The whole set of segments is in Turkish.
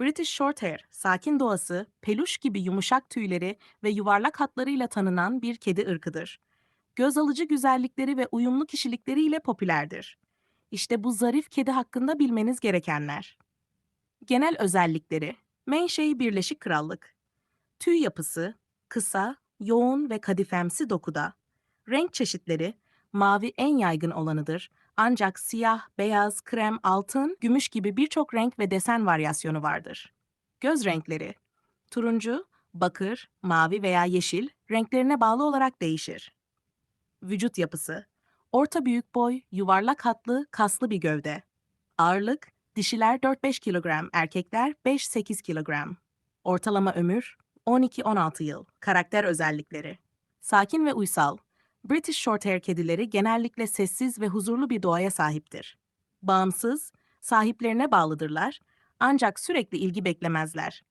British Shorthair, sakin doğası, peluş gibi yumuşak tüyleri ve yuvarlak hatlarıyla tanınan bir kedi ırkıdır. Göz alıcı güzellikleri ve uyumlu kişilikleriyle popülerdir. İşte bu zarif kedi hakkında bilmeniz gerekenler. Genel özellikleri Menşei Birleşik Krallık Tüy yapısı kısa, yoğun ve kadifemsi dokuda. Renk çeşitleri mavi en yaygın olanıdır. Ancak siyah, beyaz, krem, altın, gümüş gibi birçok renk ve desen varyasyonu vardır. Göz renkleri turuncu, bakır, mavi veya yeşil renklerine bağlı olarak değişir. Vücut yapısı orta büyük boy, yuvarlak hatlı, kaslı bir gövde. Ağırlık dişiler 4-5 kilogram, erkekler 5-8 kilogram. Ortalama ömür 12-16 yıl. Karakter özellikleri. Sakin ve uysal. British Shorthair kedileri genellikle sessiz ve huzurlu bir doğaya sahiptir. Bağımsız, sahiplerine bağlıdırlar ancak sürekli ilgi beklemezler.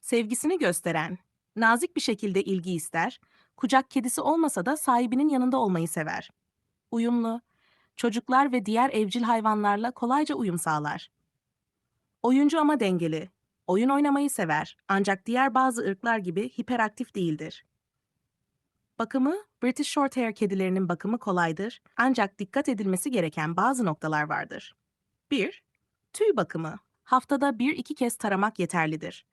Sevgisini gösteren, nazik bir şekilde ilgi ister, kucak kedisi olmasa da sahibinin yanında olmayı sever. Uyumlu, çocuklar ve diğer evcil hayvanlarla kolayca uyum sağlar. Oyuncu ama dengeli, Oyun oynamayı sever ancak diğer bazı ırklar gibi hiperaktif değildir. Bakımı, British Shorthair kedilerinin bakımı kolaydır ancak dikkat edilmesi gereken bazı noktalar vardır. 1. Tüy bakımı. Haftada 1-2 kez taramak yeterlidir.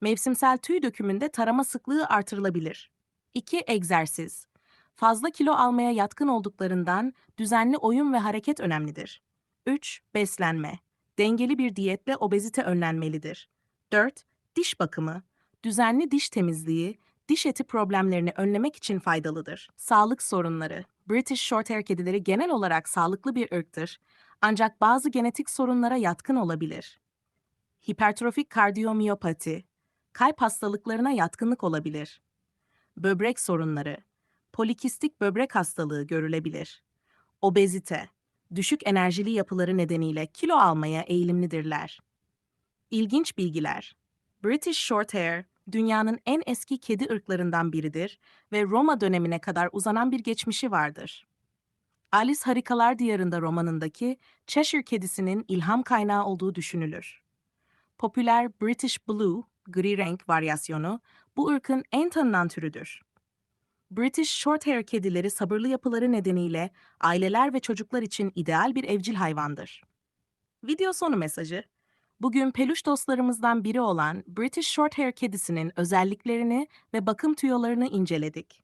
Mevsimsel tüy dökümünde tarama sıklığı artırılabilir. 2. Egzersiz. Fazla kilo almaya yatkın olduklarından düzenli oyun ve hareket önemlidir. 3. Beslenme. Dengeli bir diyetle obezite önlenmelidir. 4. Diş bakımı. Düzenli diş temizliği, diş eti problemlerini önlemek için faydalıdır. Sağlık sorunları. British Shorthair kedileri genel olarak sağlıklı bir ırktır. Ancak bazı genetik sorunlara yatkın olabilir. Hipertrofik kardiyomiyopati. Kalp hastalıklarına yatkınlık olabilir. Böbrek sorunları. Polikistik böbrek hastalığı görülebilir. Obezite. Düşük enerjili yapıları nedeniyle kilo almaya eğilimlidirler. İlginç bilgiler. British Shorthair, dünyanın en eski kedi ırklarından biridir ve Roma dönemine kadar uzanan bir geçmişi vardır. Alice Harikalar Diyarında romanındaki Cheshire kedisinin ilham kaynağı olduğu düşünülür. Popüler British Blue, gri renk varyasyonu, bu ırkın en tanınan türüdür. British Shorthair kedileri sabırlı yapıları nedeniyle aileler ve çocuklar için ideal bir evcil hayvandır. Video sonu mesajı Bugün peluş dostlarımızdan biri olan British Shorthair kedisinin özelliklerini ve bakım tüyolarını inceledik.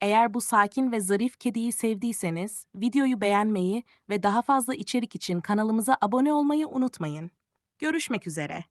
Eğer bu sakin ve zarif kediyi sevdiyseniz videoyu beğenmeyi ve daha fazla içerik için kanalımıza abone olmayı unutmayın. Görüşmek üzere.